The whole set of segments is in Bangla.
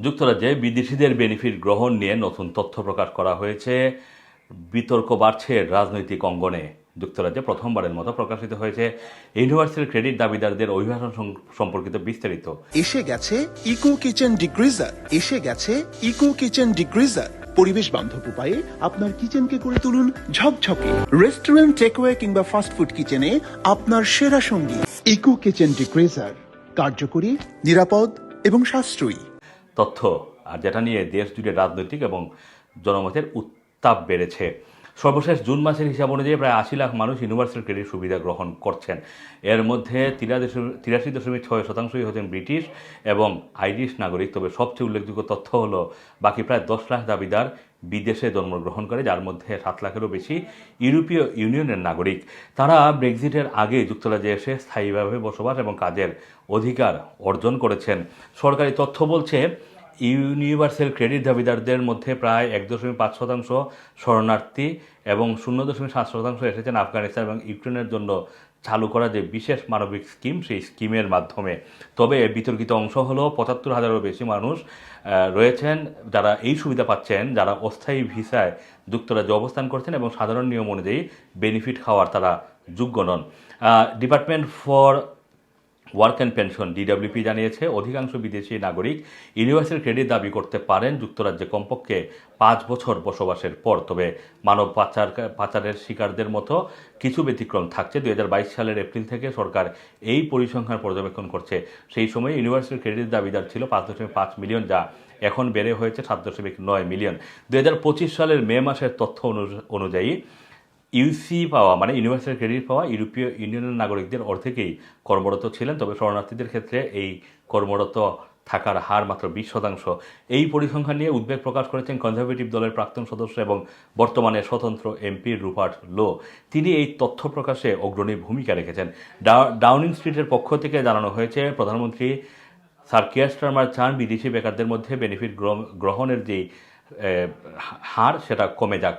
যুক্তরাজ্যে বিদেশিদের বেনিফিট গ্রহণ নিয়ে নতুন তথ্য প্রকাশ করা হয়েছে। বিতর্ক বাড়ছে রাজনৈতিক অঙ্গনে। যুক্তরাজ্যে প্রথমবারের মতো প্রকাশিত হয়েছে ইউনিভার্সাল ক্রেডিট দাবিদারদের অভিবাসন সম্পর্কিত বিস্তারিত। এসে গেছে ইকো কিচেন ডিগ্রিজার। এসে গেছে ইকো কিচেন ডিগ্রিজার। পরিবেশ বান্ধব উপায়ে আপনার কিচেনকে করে তুলুন ঝকঝকে। রেস্টুরেন্ট, টেকওয়ে কিংবা ফাস্টফুড কিচেনে আপনার সেরা সঙ্গী। Eco kitchen degreaser. কার্যকরী, নিরাপদ এবং সাশ্রয়ী। তথ্য, আর যেটা নিয়ে দেশ জুড়ে রাজনৈতিক এবং জনমতের উত্তাপ বেড়েছে। সর্বশেষ জুন মাসের হিসাব অনুযায়ী প্রায় আশি লাখ মানুষ ইউনিভার্সাল ক্রেডিট সুবিধা গ্রহণ করছেন। এর মধ্যে তিরাশি দশমিক ছয় শতাংশই হচ্ছেন ব্রিটিশ এবং আইরিশ নাগরিক। তবে সবচেয়ে উল্লেখযোগ্য তথ্য হলো, বাকি প্রায় দশ লাখ দাবিদার বিদেশে জন্মগ্রহণ করে যার মধ্যে সাত লাখেরও বেশি ইউরোপীয় ইউনিয়নের নাগরিক। তারা ব্রেক্সিটের আগে যুক্তরাজ্যে এসে স্থায়ীভাবে বসবাস এবং কাজের অধিকার অর্জন করেছেন। সরকারি তথ্য বলছে, ইউনিভার্সাল ক্রেডিট দাবিদারদের মধ্যে প্রায় এক দশমিক পাঁচ শতাংশ শরণার্থী এবং শূন্য দশমিক সাত শতাংশ এসেছেন আফগানিস্তান এবং ইউক্রেনের জন্য। চালু করা যে বিশেষ মানবিক স্কিম, সেই স্কিমের মাধ্যমে। তবে বিতর্কিত অংশ হলো পঁচাত্তর হাজারেরও বেশি মানুষ রয়েছেন, যারা এই সুবিধা পাচ্ছেন, যারা অস্থায়ী ভিসায় যুক্তরাজ্যে অবস্থান করছেন এবং সাধারণ নিয়ম অনুযায়ী বেনিফিট খাওয়ার তারা যোগ্য নন। Department for work and pension DWP জানিয়েছে, অধিকাংশ বিদেশি নাগরিক ইউনিভার্সাল ক্রেডিট দাবি করতে পারেন যুক্তরাজ্যে কমপক্ষে পাঁচ বছর বসবাসের পর। তবে মানব পাচার, পাচারের শিকারদের মতো কিছু ব্যতিক্রম থাকছে। দু হাজার বাইশ সালের এপ্রিল থেকে সরকার এই পরিসংখ্যান পর্যবেক্ষণ করছে। সেই সময় ইউনিভার্সাল ক্রেডিট দাবিদার ছিল পাঁচ দশমিক পাঁচ মিলিয়ন, যা এখন বেড়ে হয়েছে সাত দশমিক নয় মিলিয়ন। দু হাজার পঁচিশ সালের মে মাসের তথ্য অনু- অনুযায়ী ইউসি পাওয়া মানে ইউনিভার্সাল ক্রেডিট পাওয়া ইউরোপীয় ইউনিয়নের নাগরিকদের অর্ধেকেই কর্মরত ছিলেন। তবে শরণার্থীদের ক্ষেত্রে এই কর্মরত থাকার হার মাত্র বিশ শতাংশ। এই পরিসংখ্যান নিয়ে উদ্বেগ প্রকাশ করেছেন কনজারভেটিভ দলের প্রাক্তন সদস্য এবং বর্তমানে স্বতন্ত্র এমপি রুপার্ট লো। তিনি এই তথ্য প্রকাশে অগ্রণী ভূমিকা রেখেছেন। ডাউনিং স্ট্রিটের পক্ষ থেকে জানানো হয়েছে, প্রধানমন্ত্রী স্যার কিয়ার চান বিদেশি বেকারদের মধ্যে বেনিফিট গ্রহণের যে হার সেটা কমে যাক।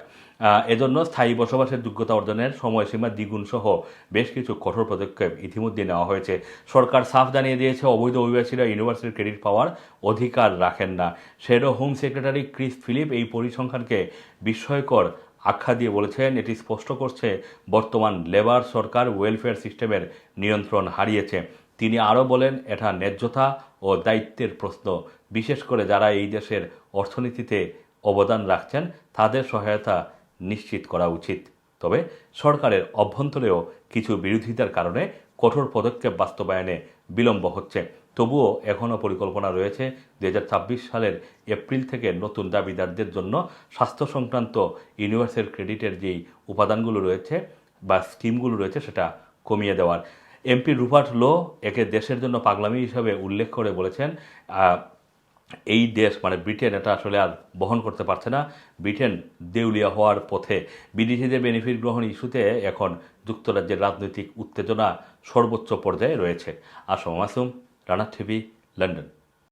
এজন্য স্থায়ী বসবাসের যোগ্যতা অর্জনের সময়সীমা দ্বিগুণ সহ বেশ কিছু কঠোর পদক্ষেপ ইতিমধ্যে নেওয়া হয়েছে। সরকার সাফ জানিয়ে দিয়েছে, অবৈধ অভিবাসীরা ইউনিভার্সিটির ক্রেডিট পাওয়ার অধিকার রাখেন না। সেরও হোম সেক্রেটারি ক্রিস ফিলিপ এই পরিসংখ্যানকে বিস্ময়কর আখ্যা দিয়ে বলেছেন, এটি স্পষ্ট করছে, বর্তমান লেবার সরকার ওয়েলফেয়ার সিস্টেমের নিয়ন্ত্রণ হারিয়েছে। তিনি আরও বলেন, এটা ন্যায্যতা ও দায়িত্বের প্রশ্ন। বিশেষ করে যারা এই দেশের অর্থনীতিতে অবদান রাখছেন, তাদের সহায়তা নিশ্চিত করা উচিত। তবে সরকারের অভ্যন্তরেও কিছু বিরোধিতার কারণে কঠোর পদক্ষেপ বাস্তবায়নে বিলম্ব হচ্ছে। তবুও এখনও পরিকল্পনা রয়েছে দু হাজার ছাব্বিশ সালের এপ্রিল থেকে নতুন দাবিদারদের জন্য স্বাস্থ্য সংক্রান্ত ইউনিভার্সাল ক্রেডিটের যেই উপাদানগুলো রয়েছে বা স্কিমগুলো রয়েছে সেটা কমিয়ে দেওয়ার। এমপি রুপার্ট লো একে দেশের জন্য পাগলামি হিসাবে উল্লেখ করে বলেছেন এই দেশ মানে ব্রিটেন, এটা আসলে আর বহন করতে পারছে না। ব্রিটেন দেউলিয়া হওয়ার পথে বিদেশিদের বেনিফিট গ্রহণ ইস্যুতে এখন যুক্তরাজ্যের রাজনৈতিক উত্তেজনা সর্বোচ্চ পর্যায়ে রয়েছে। Assam Masum, Rana TV, London.